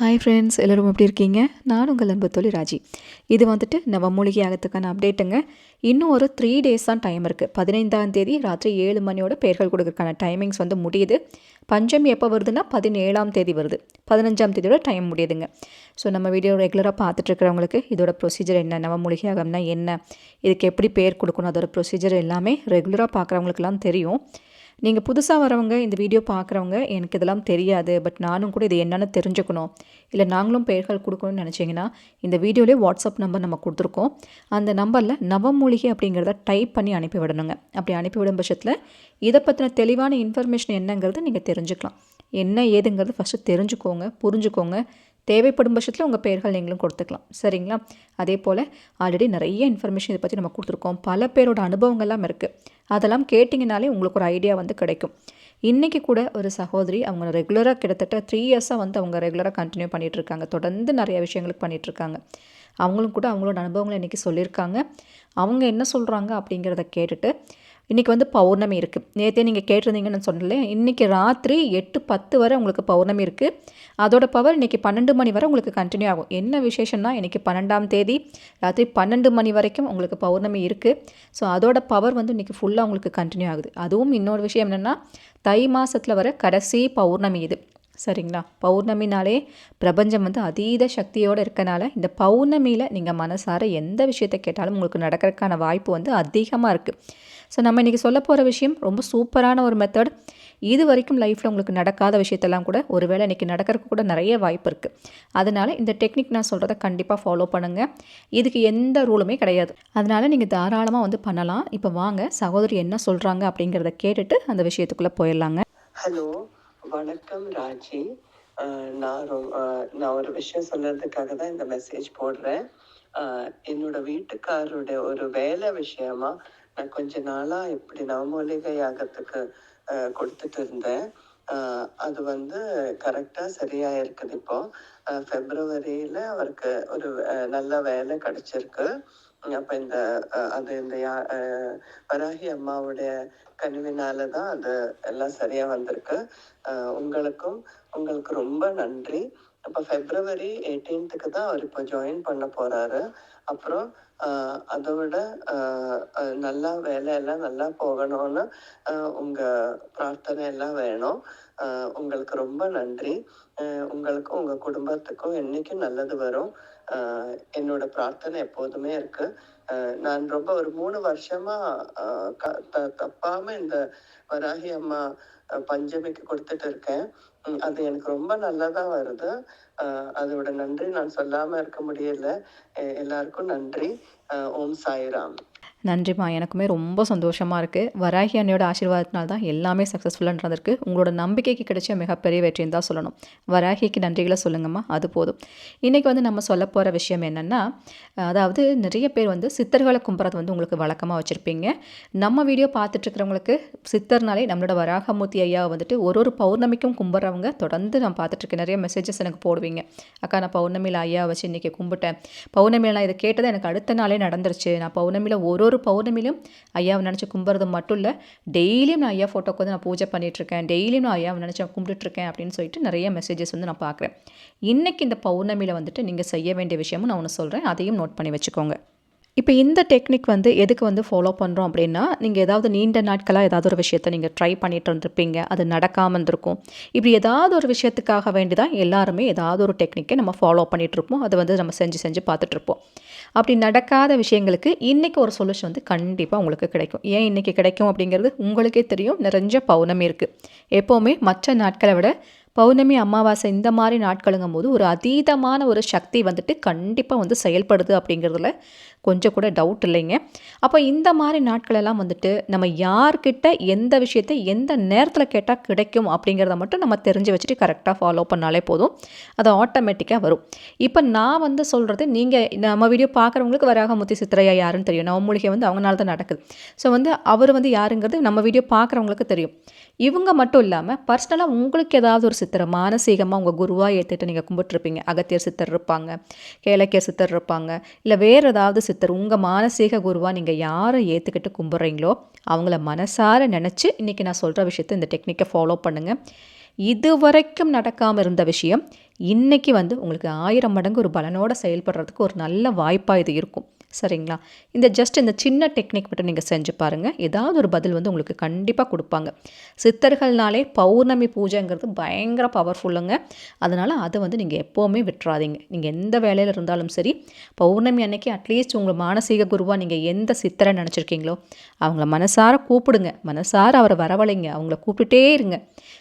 Hi friends எல்லோரும் எப்படி இருக்கீங்க? நான் உங்கள் அன்பு தொழில் ராஜி. இது வந்துட்டு நவமூலிகை ஆகத்துக்கான அப்டேட்டுங்க இன்னும் ஒரு த்ரீ டேஸ் தான் டைம் இருக்குது பதினைந்தாம் தேதி ராத்திரி ஏழு மணியோட பெயர்கள் கொடுக்கறதுக்கான டைமிங்ஸ் வந்து முடியுது. பஞ்சமி எப்போ வருதுன்னா பதினேழாம் தேதி வருது. பதினஞ்சாம் தேதியோட டைம் முடியுதுங்க. ஸோ நம்ம வீடியோ ரெகுலராக பார்த்துட்ருக்கிறவங்களுக்கு இதோட ப்ரொசீஜர் என்ன நவமூலிகை ஆகம்னா என்ன இதுக்கு எப்படி பேர் கொடுக்கணும் அதோட ப்ரொசீஜர் எல்லாமே ரெகுலராக பார்க்குறவங்களுக்குலாம் தெரியும். நீங்கள் புதுசாக வரவங்க இந்த வீடியோ பார்க்குறவங்க எனக்கு இதெல்லாம் தெரியாது பட் நானும் கூட இது என்னென்னு தெரிஞ்சுக்கணும். இல்லை நாங்களும் பெயர்கள் கொடுக்கணும்னு நினச்சிங்கன்னா இந்த வீடியோலேயே வாட்ஸ்அப் நம்பர் நம்ம கொடுத்துருக்கோம். அந்த நம்பரில் நவமூலிகை அப்படிங்கிறத டைப் பண்ணி அனுப்பி விடணுங்க. அப்படி அனுப்பிவிடும் பட்சத்தில் இதை பற்றின தெளிவான இன்ஃபர்மேஷன் என்னங்கிறது நீங்கள் தெரிஞ்சுக்கலாம். என்ன ஏதுங்கிறது ஃபஸ்ட்டு தெரிஞ்சுக்கோங்க புரிஞ்சுக்கோங்க. தேவைப்படும் பட்சத்தில் உங்கள் பெயர்கள் நீங்களும் கொடுத்துக்கலாம். சரிங்களா? அதே போல் ஆல்ரெடி நிறைய இன்ஃபர்மேஷன் இதை பற்றி நம்ம கொடுத்துருக்கோம். பல பேரோட அனுபவங்கள்லாம் இருக்குது அதெல்லாம் கேட்டிங்கனாலே உங்களுக்கு ஒரு ஐடியா வந்து கிடைக்கும். இன்றைக்கி கூட ஒரு சகோதரி அவங்க ரெகுலராக கிட்டத்தட்ட த்ரீ இயர்ஸாக வந்து அவங்க ரெகுலராக கண்டினியூ பண்ணிகிட்ருக்காங்க தொடர்ந்து நிறைய விஷயங்களுக்கு பண்ணிகிட்ருக்காங்க அவங்களும் கூட அவங்களோட அனுபவங்களை இன்றைக்கி சொல்லியிருக்காங்க. அவங்க என்ன சொல்கிறாங்க அப்படிங்கிறத கேட்டுட்டு இன்றைக்கி வந்து பௌர்ணமி இருக்குது நேற்றே நீங்கள் கேட்டிருந்தீங்கன்னு சொன்னல இன்றைக்கி ராத்திரி எட்டு பத்து வரை உங்களுக்கு பௌர்ணமி இருக்குது அதோட பவர் இன்றைக்கி பன்னெண்டு மணி வரை உங்களுக்கு கண்டினியூ ஆகும். என்ன விசேஷம்னா இன்றைக்கி பன்னெண்டாம் தேதி ராத்திரி பன்னெண்டு மணி வரைக்கும் உங்களுக்கு பௌர்ணமி இருக்குது ஸோ அதோட பவர் வந்து இன்றைக்கி ஃபுல்லாக உங்களுக்கு கண்டினியூ ஆகுது. அதுவும் இன்னொரு விஷயம் என்னென்னா தை மாதத்தில் வர கடைசி பௌர்ணமி இது. சரிங்களா? பௌர்ணமினாலே பிரபஞ்சம் வந்து அதீத சக்தியோடு இருக்கனால இந்த பௌர்ணமியில் நீங்கள் மனசார எந்த விஷயத்தை கேட்டாலும் உங்களுக்கு நடக்கிறதுக்கான வாய்ப்பு வந்து அதிகமாக இருக்குது ஸோ நம்ம இன்றைக்கி சொல்ல போகிற விஷயம் ரொம்ப சூப்பரான ஒரு மெத்தட் இது வரைக்கும் லைஃப்பில் உங்களுக்கு நடக்காத விஷயத்தெல்லாம் கூட ஒருவேளை இன்றைக்கி நடக்கிறதுக்கு கூட நிறைய வாய்ப்பு இருக்குது அதனால் இந்த டெக்னிக் நான் சொல்கிறத கண்டிப்பாக ஃபாலோ பண்ணுங்கள் இதுக்கு எந்த ரூலுமே கிடையாது. அதனால் நீங்கள் தாராளமாக வந்து பண்ணலாம். இப்போ வாங்க சகோதரி என்ன சொல்கிறாங்க அப்படிங்கிறத கேட்டுட்டு அந்த விஷயத்துக்குள்ளே போயிடலாங்க. ஹலோ வணக்கம் ராஜி. நான் நான் ஒரு விஷயம் சொல்றதுக்காக தான் இந்த மெசேஜ் போடுறேன். என்னோட வீட்டுக்காரருடைய ஒரு வேலை விஷயமா நான் கொஞ்ச நாளா இப்படி நவமூலிகை யாகத்துக்கு கொடுத்துட்டு இருந்தேன். அது வந்து கரெக்டா சரியா இருக்குது இப்போ அஹ் பிப்ரவரியில அவருக்கு ஒரு நல்ல வேலை கிடைச்சிருக்கு. அப்ப இந்த அது இந்த யா- வராகி அம்மாவுடைய கனிவினால தான் அது எல்லாம் சரியா வந்திருக்கு. உங்களுக்கும் உங்களுக்கு ரொம்ப நன்றி. அப்போ ஃபெப்ரவரி எயிட்டீன்த்துக்கு தான் அவர் இப்போ ஜாயின் பண்ண போறாரு. அப்புறம் அஹ், அதை விட அஹ், நல்லா வேலையெல்லாம் நல்லா போகணும்னு அஹ், உங்க பிரார்த்தனை எல்லாம் வேணும். உங்களுக்கு ரொம்ப நன்றி. அஹ், உங்களுக்கும் உங்க குடும்பத்துக்கும் என்னைக்கும் நல்லது வரும். என்னோட பிரார்த்தனை எப்போதுமே இருக்கு. அஹ், நான் ரொம்ப ஒரு மூணு வருஷமா அஹ், த- தப்பாம இந்த வராகி அம்மா பஞ்சமிக்கு கொடுத்துட்டு இருக்கேன். உம், அது எனக்கு ரொம்ப நல்லதா வருது. அதோட நன்றி நான் சொல்லாம இருக்க முடியல. எல்லாருக்கும் நன்றி. ஓம் சாய்ராம். நன்றிம்மா. எனக்குமே ரொம்ப சந்தோஷமாக இருக்குது வராகி அன்னையோட ஆசீர்வாதத்தினால தான் எல்லாமே சக்ஸஸ்ஃபுல்லாக நடந்திருக்கு உங்களோட நம்பிக்கைக்கு கிடைச்ச மிகப்பெரிய வெற்றின்னு தான் சொல்லணும். வராகிக்கு நன்றிகளை சொல்லுங்கம்மா. அது போதும். இன்றைக்கி வந்து நம்ம சொல்ல போகிற விஷயம் என்னென்னா அதாவது நிறைய பேர் வந்து சித்தர்களை கும்புறது வந்து உங்களுக்கு வழக்கமாக வச்சுருப்பீங்க. நம்ம வீடியோ பார்த்துட்ருக்கிறவங்களுக்கு சித்தர்னாலே நம்மளோட வராகமூர்த்தி ஐயா வந்துட்டு ஒரு ஒரு பௌர்ணமிக்கும் கும்பிட்றவங்க தொடர்ந்து நான் பார்த்துட்ருக்கேன். நிறைய மெசேஜஸ் எனக்கு போடுவீங்க. அக்கா நான் பௌர்ணமியில் ஐயா வச்சு இன்றைக்கி கும்பிட்டேன். பௌர்ணமியில் நான் இதை கேட்டது எனக்கு அடுத்த நாளே நடந்துருச்சு. நான் பௌர்ணமியில் ஒரு ஒரு பௌர்ணமிலும் ஐயாவை நினச்சி கும்பிட்றது மட்டும் இல்லை டெய்லியும் நான் ஐயா ஃபோட்டோக்கு வந்து நான் பூஜை பண்ணிகிட்ருக்கேன் டெய்லியும் நான் ஐயாவை நினச்சி கும்பிட்டுட்ருக்கேன் அப்படின்னு சொல்லிட்டு நிறைய மெசேஜஸ் வந்து நான் பார்க்குறேன். இன்றைக்கி இந்த பௌர்ணமியில் வந்துட்டு நீங்கள் செய்ய வேண்டிய விஷயமும் நான் ஒன்று சொல்கிறேன் அதையும் நோட் பண்ணி வச்சுக்கோங்க. இப்போ இந்த டெக்னிக் வந்து எதுக்கு வந்து ஃபாலோ பண்ணுறோம் அப்படின்னா நீங்கள் ஏதாவது நீண்ட நாட்களாக ஏதாவது ஒரு விஷயத்தை நீங்கள் ட்ரை பண்ணிட்டு இருந்திருப்பீங்க அது நடக்காமல் இருந்திருக்கும். இப்படி ஏதாவது ஒரு விஷயத்துக்காக வேண்டி தான் எல்லாருமே ஏதாவது ஒரு டெக்னிக்கை நம்ம ஃபாலோ பண்ணிகிட்ருப்போம் அதை வந்து நம்ம செஞ்சு செஞ்சு பார்த்துட்ருப்போம் அப்படி நடக்காத விஷயங்களுக்கு இன்றைக்கி ஒரு சொல்யூஷன் வந்து கண்டிப்பாக உங்களுக்கு கிடைக்கும். ஏன் இன்றைக்கி கிடைக்கும் அப்படிங்கிறது உங்களுக்கே தெரியும். நிறைஞ்ச பௌர்ணமி இருக்குது எப்போவுமே மற்ற நாட்களை விட பௌர்ணமி அமாவாசை இந்த மாதிரி நாட்களுங்கும் போது ஒரு அதீதமான ஒரு சக்தி வந்துட்டு கண்டிப்பாக வந்து செயல்படுது அப்படிங்கிறதுல கொஞ்சம் கூட டவுட் இல்லைங்க. அப்போ இந்த மாதிரி நாட்களெல்லாம் வந்துட்டு நம்ம யார்கிட்ட எந்த விஷயத்தை எந்த நேரத்தில் கேட்டால் கிடைக்கும் அப்படிங்கிறத மட்டும் நம்ம தெரிஞ்சு வச்சுட்டு கரெக்டாக ஃபாலோ பண்ணாலே போதும். அது ஆட்டோமேட்டிக்காக வரும். இப்போ நான் வந்து சொல்கிறது நீங்கள் நம்ம வீடியோ பார்க்குறவங்களுக்கு வராக முத்தி சித்திரையா யாருன்னு தெரியும். நவமூலிகை வந்து அவங்களால தான் நடக்குது. ஸோ வந்து அவர் வந்து யாருங்கிறது நம்ம வீடியோ பார்க்குறவங்களுக்கு தெரியும். இவங்க மட்டும் இல்லாமல் பர்சனலாக உங்களுக்கு ஏதாவது ஒரு சித்திரை மானசீகமாக உங்கள் குருவாக ஏற்றுட்டு நீங்கள் கும்பிட்டுருப்பீங்க. அகத்தியர் சித்தர் இருப்பாங்க கேளக்கியர் சித்தர் இருப்பாங்க. இல்லை வேறு ஏதாவது சித்தர் உங்கள் மானசீக குருவாக நீங்கள் யாரை ஏற்றுக்கிட்டு கும்பிட்றீங்களோ அவங்கள மனசார நினச்சி இன்றைக்கி நான் சொல்கிற விஷயத்தை இந்த டெக்னிக்கை ஃபாலோ பண்ணுங்கள் இது வரைக்கும் நடக்காமல் இருந்த விஷயம் இன்றைக்கி வந்து உங்களுக்கு ஆயிரம் மடங்கு ஒரு பலனோடு செயல்படுறதுக்கு ஒரு நல்ல வாய்ப்பாக இது இருக்கும். சரிங்களா? இந்த ஜஸ்ட் இந்த சின்ன டெக்னிக் மட்டும் நீங்கள் செஞ்சு பாருங்கள் ஏதாவது ஒரு பதில் வந்து உங்களுக்கு கண்டிப்பாக கொடுப்பாங்க. சித்தர்கள்னாலே பௌர்ணமி பூஜைங்கிறது பயங்கர பவர்ஃபுல்லுங்க அதனால் அதை வந்து நீங்கள் எப்போவுமே விட்டுறாதீங்க. நீங்கள் எந்த வேலையில் இருந்தாலும் சரி பௌர்ணமி அன்னைக்கு அட்லீஸ்ட் உங்கள் மானசீக குருவாக நீங்கள் எந்த சித்தரை நினச்சிருக்கீங்களோ அவங்கள மனசார கூப்பிடுங்க. மனசார அவரை வரவழைங்க. அவங்கள கூப்பிட்டுட்டே இருங்க.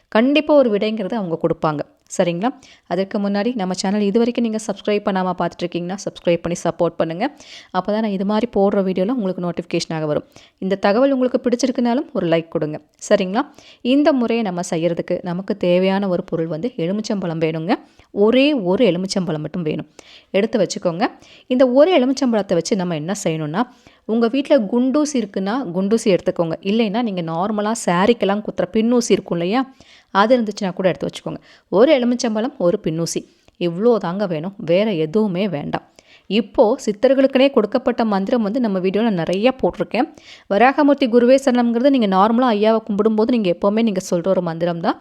கண்டிப்பாக ஒரு விடைங்கிறது அவங்க கொடுப்பாங்க. சரிங்களா? அதற்கு முன்னாடி நம்ம சேனல் இது வரைக்கும் நீங்கள் சப்ஸ்கிரைப் பண்ணாமல் பார்த்துட்ருக்கீங்கன்னா சப்ஸ்கிரைப் பண்ணி சப்போர்ட் பண்ணுங்கள் அப்போ தான் நான் இது மாதிரி போடுற வீடியோவில் உங்களுக்கு நோட்டிஃபிகேஷனாக வரும். இந்த தகவல் உங்களுக்கு பிடிச்சிருக்குனாலும் ஒரு லைக் கொடுங்க. சரிங்களா? இந்த முறையை நம்ம செய்கிறதுக்கு நமக்கு தேவையான ஒரு பொருள் வந்து எலுமிச்சம்பழம் வேணுங்க. ஒரே ஒரு எலுமிச்சம்பழம் மட்டும் வேணும். எடுத்து வச்சுக்கோங்க. இந்த ஒரு எலுமிச்சம்பழத்தை வச்சு நம்ம என்ன செய்யணும்னா உங்கள் வீட்டில் குண்டூசி இருக்குன்னா குண்டூசி எடுத்துக்கோங்க. இல்லைன்னா நீங்கள் நார்மலாக சாரிக்கெல்லாம் குத்துற பின்னூசி இருக்கும் இல்லையா? அது இருந்துச்சுன்னா கூட எடுத்து வச்சுக்கோங்க. ஒரு எலுமிச்சம்பழம் ஒரு பின்னூசி. இவ்வளோ தாங்க வேணும். வேறு எதுவுமே வேண்டாம். இப்போது சித்தர்களுக்குனே கொடுக்கப்பட்ட மந்திரம் வந்து நம்ம வீடியோவில் நிறைய போட்டிருக்கேன். வராகமூர்த்தி குருவே சரணம்ங்கிறது நீங்கள் நார்மலாக ஐயாவை கும்பிடும்போது நீங்கள் எப்போவுமே நீங்கள் சொல்கிற ஒரு மந்திரம் தான்.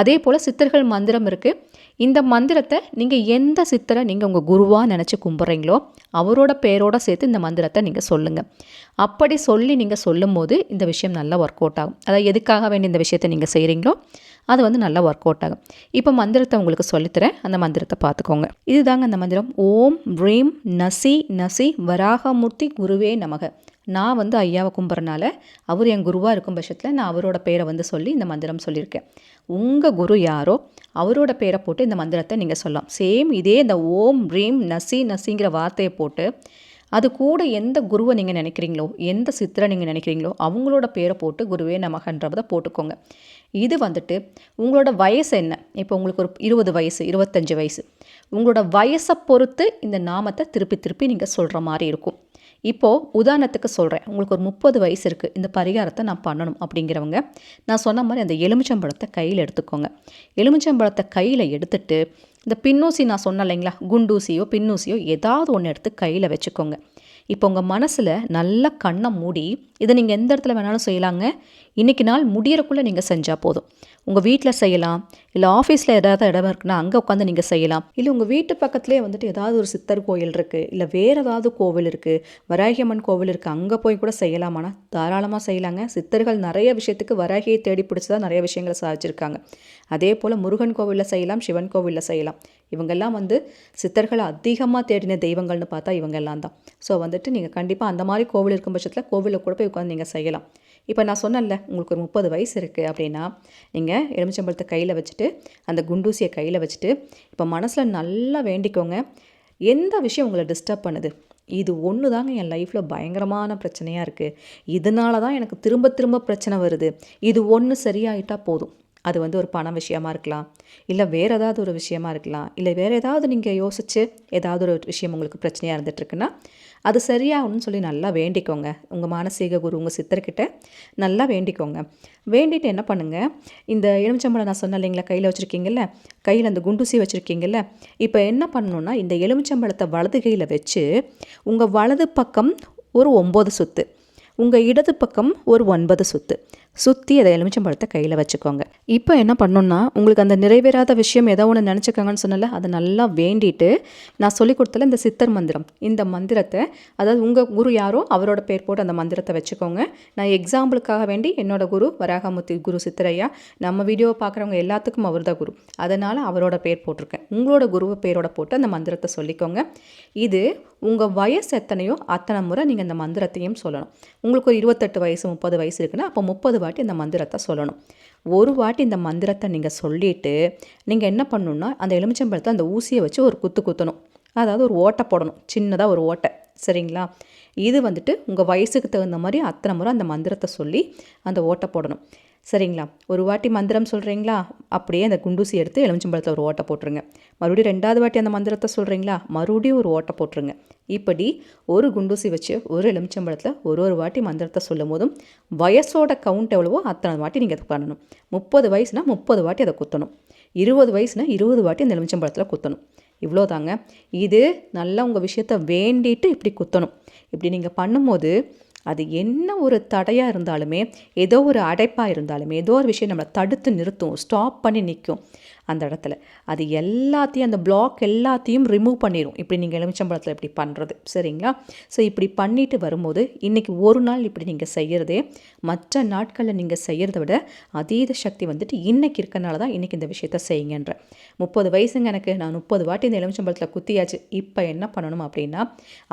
அதே போல் சித்தர்கள் மந்திரம் இருக்குது இந்த மந்திரத்தை நீங்கள் எந்த சித்தரை நீங்கள் உங்கள் குருவாக நினச்சி கும்பிட்றீங்களோ அவரோட பேரோட சேர்த்து இந்த மந்திரத்தை நீங்கள் சொல்லுங்கள் அப்படி சொல்லி நீங்கள் சொல்லும்போது இந்த விஷயம் நல்லா ஒர்க் அவுட் ஆகும். அதாவது எதுக்காக வேண்டிய இந்த விஷயத்தை நீங்கள் செய்கிறீங்களோ அது வந்து நல்லா ஒர்க் அவுட் ஆகும். இப்போ மந்திரத்தை உங்களுக்கு சொல்லித்தரேன். அந்த மந்திரத்தை பார்த்துக்கோங்க. இதுதாங்க அந்த மந்திரம். ஓம் ரீம் நசி நசி வராகமூர்த்தி குருவே நமக. நான் வந்து ஐயாவை கும்புறனால அவர் என் குருவாக இருக்கும் பட்சத்தில் நான் அவரோட பேரை வந்து சொல்லி இந்த மந்திரம் சொல்லியிருக்கேன். உங்கள் குரு யாரோ அவரோட பேரை போட்டு இந்த மந்திரத்தை நீங்கள் சொல்லலாம். சேம் இதே இந்த ஓம் ரீம் நசி நசிங்கிற வார்த்தையை போட்டு அது கூட எந்த குருவை நீங்கள் நினைக்கிறீங்களோ எந்த சித்திரை நீங்கள் நினைக்கிறீங்களோ அவங்களோட பேரை போட்டு குருவே நமகன்றதை போட்டுக்கோங்க. இது வந்துட்டு உங்களோட வயசு என்ன? இப்போ உங்களுக்கு ஒரு இருபது வயசு இருபத்தஞ்சி வயசு. உங்களோட வயசை பொறுத்து இந்த நாமத்தை திருப்பி திருப்பி நீங்கள் சொல்கிற மாதிரி இருக்கும். இப்போது உதாரணத்துக்கு சொல்கிறேன் உங்களுக்கு ஒரு முப்பது வயசு இருக்குது இந்த பரிகாரத்தை நான் பண்ணணும் அப்படிங்கிறவங்க நான் சொன்ன மாதிரி அந்த எலுமிச்சம்பழத்தை கையில் எடுத்துக்கோங்க. எலுமிச்சம்பழத்தை கையில் எடுத்துட்டு இந்த பின்னூசி நான் சொன்னேன் இல்லைங்களா? குண்டூசியோ பின்னூசியோ ஏதாவது ஒன்று எடுத்து கையில் வச்சுக்கோங்க. இப்போ உங்கள் மனசில் நல்லா கண்ணை மூடி இதை நீங்கள் எந்த இடத்துல வேணாலும் செய்யலாங்க. இன்றைக்கி நாள் முடியறக்குள்ளே நீங்கள் செஞ்சால் போதும். உங்கள் வீட்டில் செய்யலாம். இல்லை ஆஃபீஸில் ஏதாவது இடம் இருக்குன்னா அங்கே உட்காந்து நீங்கள் செய்யலாம். இல்லை உங்கள் வீட்டு பக்கத்துலேயே வந்துட்டு ஏதாவது ஒரு சித்தர் கோயில் இருக்குது இல்லை வேறு ஏதாவது கோவில் இருக்குது வராகியம்மன் கோவில் இருக்குது அங்கே போய் கூட செய்யலாமானா தாராளமாக செய்யலாங்க. சித்தர்கள் நிறைய விஷயத்துக்கு வராகியை தேடி பிடிச்சி தான் நிறைய விஷயங்களை சாதிச்சிருக்காங்க. அதே போல் முருகன் கோவிலில் செய்யலாம் சிவன் கோவிலில் செய்யலாம். இவங்கெல்லாம் வந்து சித்தர்களை அதிகமாக தேடின தெய்வங்கள்னு பார்த்தா இவங்கெல்லாம் தான். ஸோ வந்துட்டு நீங்கள் கண்டிப்பாக அந்த மாதிரி கோவில் இருக்கும் பட்சத்தில் கோவிலில் கூட போய் உட்காந்து நீங்கள் செய்யலாம். இப்போ நான் சொன்னேன்ல உங்களுக்கு ஒரு முப்பது வயசு இருக்குது அப்படின்னா நீங்கள் எலுமிச்சம்பழத்தை கையில் வச்சுட்டு அந்த குண்டூசியை கையில் வச்சுட்டு இப்போ மனசில் நல்லா வேண்டிக்கோங்க. எந்த விஷயம் உங்களை டிஸ்டர்ப் பண்ணுது? இது ஒன்று தாங்க என் லைஃப்பில் பயங்கரமான பிரச்சனையாக இருக்குது இதனால தான் எனக்கு திரும்ப திரும்ப பிரச்சனை வருது. இது ஒன்று சரியாயிட்டா போதும். அது வந்து ஒரு பண விஷயமா இருக்கலாம். இல்லை வேறு ஏதாவது ஒரு விஷயமா இருக்கலாம். இல்லை வேறு ஏதாவது நீங்கள் யோசித்து ஏதாவது ஒரு விஷயம் உங்களுக்கு பிரச்சனையாக இருந்துகிட்ருக்குன்னா அது சரியாகணும்னு சொல்லி நல்லா வேண்டிக்கோங்க. உங்கள் மானசீக குரு உங்கள் சித்தர்கிட்ட நல்லா வேண்டிக்கோங்க. வேண்டிட்டு என்ன பண்ணுங்கள் இந்த எலுமிச்சம்பழம் நான் சொன்னேன் இல்லைங்களா கையில் வச்சுருக்கீங்கல்ல கையில் அந்த குண்டூசி வச்சுருக்கீங்கல்ல இப்போ என்ன பண்ணணுன்னா இந்த எலுமிச்சம்பழத்தை வலது கையில் வச்சு உங்கள் வலது பக்கம் ஒரு ஒம்பது சுத்து உங்கள் இடது பக்கம் ஒரு ஒன்பது சுத்து. சுற்றி அதை எலுமிச்சம்பழத்தை கையில் வச்சுக்கோங்க. இப்போ என்ன பண்ணணும்னா உங்களுக்கு அந்த நிறைவேறாத விஷயம் ஏதோ ஒன்று நினச்சிக்கோங்கன்னு சொன்னல அதை நல்லா வேண்டிட்டு நான் சொல்லி கொடுத்தல இந்த சித்தர் மந்திரம். இந்த மந்திரத்தை அதாவது உங்கள் குரு யாரோ அவரோட பேர் போட்டு அந்த மந்திரத்தை வச்சுக்கோங்க. நான் எக்ஸாம்பிளுக்காக வேண்டி என்னோட குரு வராகமுத்தி குரு சித்தரையா. நம்ம வீடியோவை பார்க்குறவங்க எல்லாத்துக்கும் அவர் தான் குரு. அதனால் அவரோட பேர் போட்டிருக்கேன். உங்களோட குருவை பேரோட போட்டு அந்த மந்திரத்தை சொல்லிக்கோங்க. இது உங்கள் வயசு எத்தனையோ அத்தனை முறை நீங்கள் இந்த மந்திரத்தையும் சொல்லணும். உங்களுக்கு ஒரு இருபத்தெட்டு வயசு முப்பது வயசு இருக்குன்னா அப்போ முப்பது வாட்டி இந்த மந்திரத்தை சொல்லணும். ஒரு வாட்டி இந்த மந்திரத்தை நீங்கள் சொல்லிவிட்டு நீங்கள் என்ன பண்ணணுன்னா அந்த எலுமிச்சம்பழத்தை அந்த ஊசியை வச்சு ஒரு குத்து குத்தணும். அதாவது ஒரு ஓட்டை போடணும். சின்னதாக ஒரு ஓட்டை. சரிங்களா? இது வந்துட்டு உங்கள் வயசுக்கு தகுந்த மாதிரி அத்தனை முறை அந்த மந்திரத்தை சொல்லி அந்த ஓட்டை போடணும். சரிங்களா? ஒரு வாட்டி மந்திரம் சொல்கிறீங்களா அப்படியே அந்த குண்டூசி எடுத்து எலுமிச்சம்பழத்தில் ஒரு ஓட்டை போட்டுருங்க. மறுபடியும் ரெண்டாவது வாட்டி அந்த மந்திரத்தை சொல்கிறீங்களா மறுபடியும் ஒரு ஓட்டை போட்டுருங்க. இப்படி ஒரு குண்டூசி வச்சு ஒரு எலுமிச்சம்பழத்தில் ஒரு ஒரு வாட்டி மந்திரத்தை சொல்லும் போதும் வயசோட கவுண்ட் எவ்வளவோ அத்தனை வாட்டி நீங்கள் அதை பண்ணணும். முப்பது வயசுனா முப்பது வாட்டி அதை குத்தணும். இருபது வயசுனா இருபது வாட்டி அந்த எலுமிச்சம்பழத்தில் குத்தணும். இவ்வளோ தாங்க இது நல்லா உங்கள் விஷயத்த வேண்டிட்டு இப்படி குத்தணும். இப்படி நீங்கள் பண்ணும்போது அது என்ன ஒரு தடையாக இருந்தாலுமே ஏதோ ஒரு அடைப்பாக இருந்தாலுமே ஏதோ ஒரு விஷயம் நம்மளை தடுத்து நிறுத்தும் ஸ்டாப் பண்ணி நிற்கும் அந்த இடத்துல. அது எல்லாத்தையும் அந்த பிளாக் எல்லாத்தையும் ரிமூவ் பண்ணிடும் இப்படி நீங்கள் எலுமிச்சம்பழத்தில் இப்படி பண்ணுறது சரிங்களா? ஸோ இப்படி பண்ணிட்டு வரும்போது இன்றைக்கி ஒரு நாள் இப்படி நீங்கள் செய்கிறதே மற்ற நாட்களில் நீங்கள் செய்கிறத விட அதீத சக்தி வந்துட்டு இன்றைக்கி இருக்கனால தான் இன்றைக்கி இந்த விஷயத்த செய்யுங்கன்ற. முப்பது வயசுங்க எனக்கு. நான் முப்பது வாட்டி இந்த எலுமிச்சம்பழத்தில் குத்தியாச்சு. இப்போ என்ன பண்ணணும் அப்படின்னா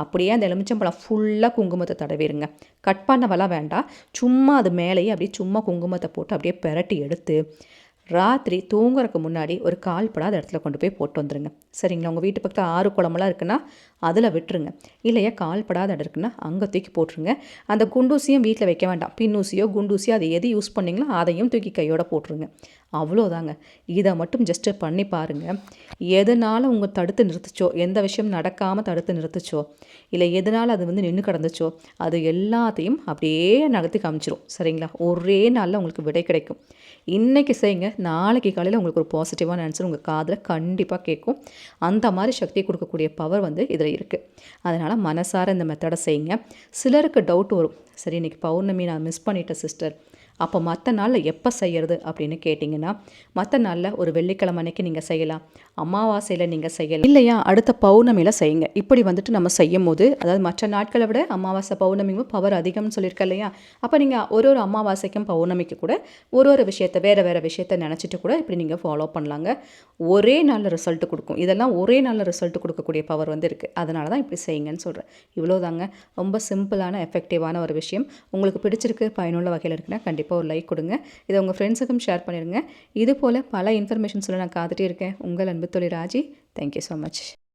அப்படியே அந்த எலுமிச்சம்பழம் ஃபுல்லாக குங்குமத்தை தடவிடுங்க கட் பண்ணவெல்லாம் வேண்டாம். சும்மா அது மேலேயே அப்படியே சும்மா குங்குமத்தை போட்டு அப்படியே பெரட்டி எடுத்து ராத்திரி தூங்குறதுக்கு முன்னாடி ஒரு கால் படாத இடத்துல கொண்டு போய் போட்டு வந்துருங்க. சரிங்களா? உங்கள் வீட்டு பக்கத்தில் ஆறு குளமெல்லாம் இருக்குன்னா அதில் விட்டுருங்க. இல்லையா? கால் படாத இடம் இருக்குன்னா அங்கே தூக்கி போட்டுருங்க. அந்த குண்டூசியும் வீட்டில் வைக்க வேண்டாம். பின்னூசியோ குண்டூசியோ அதை எது யூஸ் பண்ணிங்களோ அதையும் தூக்கி கையோட போட்டுருங்க. அவ்வளோதாங்க. இதை மட்டும் ஜஸ்ட்டு பண்ணி பாருங்கள் எதனால் உங்கள் தடுத்து நிறுத்துச்சோ எந்த விஷயம் நடக்காமல் தடுத்து நிறுத்துச்சோ இல்லை எதனால் அது வந்து நின்று கிடந்துச்சோ அது எல்லாத்தையும் அப்படியே நடத்தி காமிச்சிரும். சரிங்களா? ஒரே நாளில் உங்களுக்கு விடை கிடைக்கும். இன்றைக்கி செய்யுங்க. நாளைக்கு காலையில் உங்களுக்கு ஒரு பாசிட்டிவான ஆன்சர் உங்கள் காதில் கண்டிப்பாக கேட்கும். அந்த மாதிரி சக்தியை கொடுக்கக்கூடிய பவர் வந்து இதில் இருக்குது அதனால் மனசார இந்த மெத்தடை செய்யுங்க. சிலருக்கு டவுட் வரும். சரி இன்றைக்கி பௌர்ணமி நான் மிஸ் பண்ணிட்டேன் சிஸ்டர் அப்போ மற்ற நாளில் எப்போ செய்கிறது அப்படின்னு கேட்டிங்கன்னா மற்ற நாளில் ஒரு வெள்ளிக்கிழமை அன்னைக்கு நீங்கள் செய்யலாம். அமாவாசையில் நீங்கள் செய்யலாம். இல்லையா அடுத்த பௌர்ணமியில் செய்யுங்க. இப்படி வந்துட்டு நம்ம செய்யும் போது அதாவது மற்ற நாட்களை விட அமாவாசை பௌர்ணமிக்கும் பவர் அதிகம்னு சொல்லியிருக்க இல்லையா? அப்போ நீங்கள் ஒரு ஒரு அமாவாசைக்கும் பௌர்ணமிக்கு கூட ஒரு ஒரு விஷயத்தை வேறு வேறு விஷயத்தை நினச்சிட்டு கூட இப்படி நீங்கள் ஃபாலோ பண்ணலாங்க. ஒரே நாளில் ரிசல்ட் கொடுக்கும். இதெல்லாம் ஒரே நாளில் ரிசல்ட் கொடுக்கக்கூடிய பவர் வந்து இருக்குது அதனால தான் இப்படி செய்யுங்கன்னு சொல்கிறேன் இவ்வளோதாங்க ரொம்ப சிம்பிளான எஃபெக்டிவான ஒரு விஷயம். உங்களுக்கு பிடிச்சிருக்கு பயனுள்ள வகையில் இருக்குன்னா கண்டிப்பாக ஒரு லைக் கொடுங்க. இதை உங்கள் ஃப்ரெண்ட்ஸுக்கும் ஷேர் பண்ணிடுங்க. இது போல் பல இன்ஃபர்மேஷன்ஸில் நான் காத்துட்டே இருக்கேன். உங்கள் அன்பு தொழில் ராஜி. Thank you so much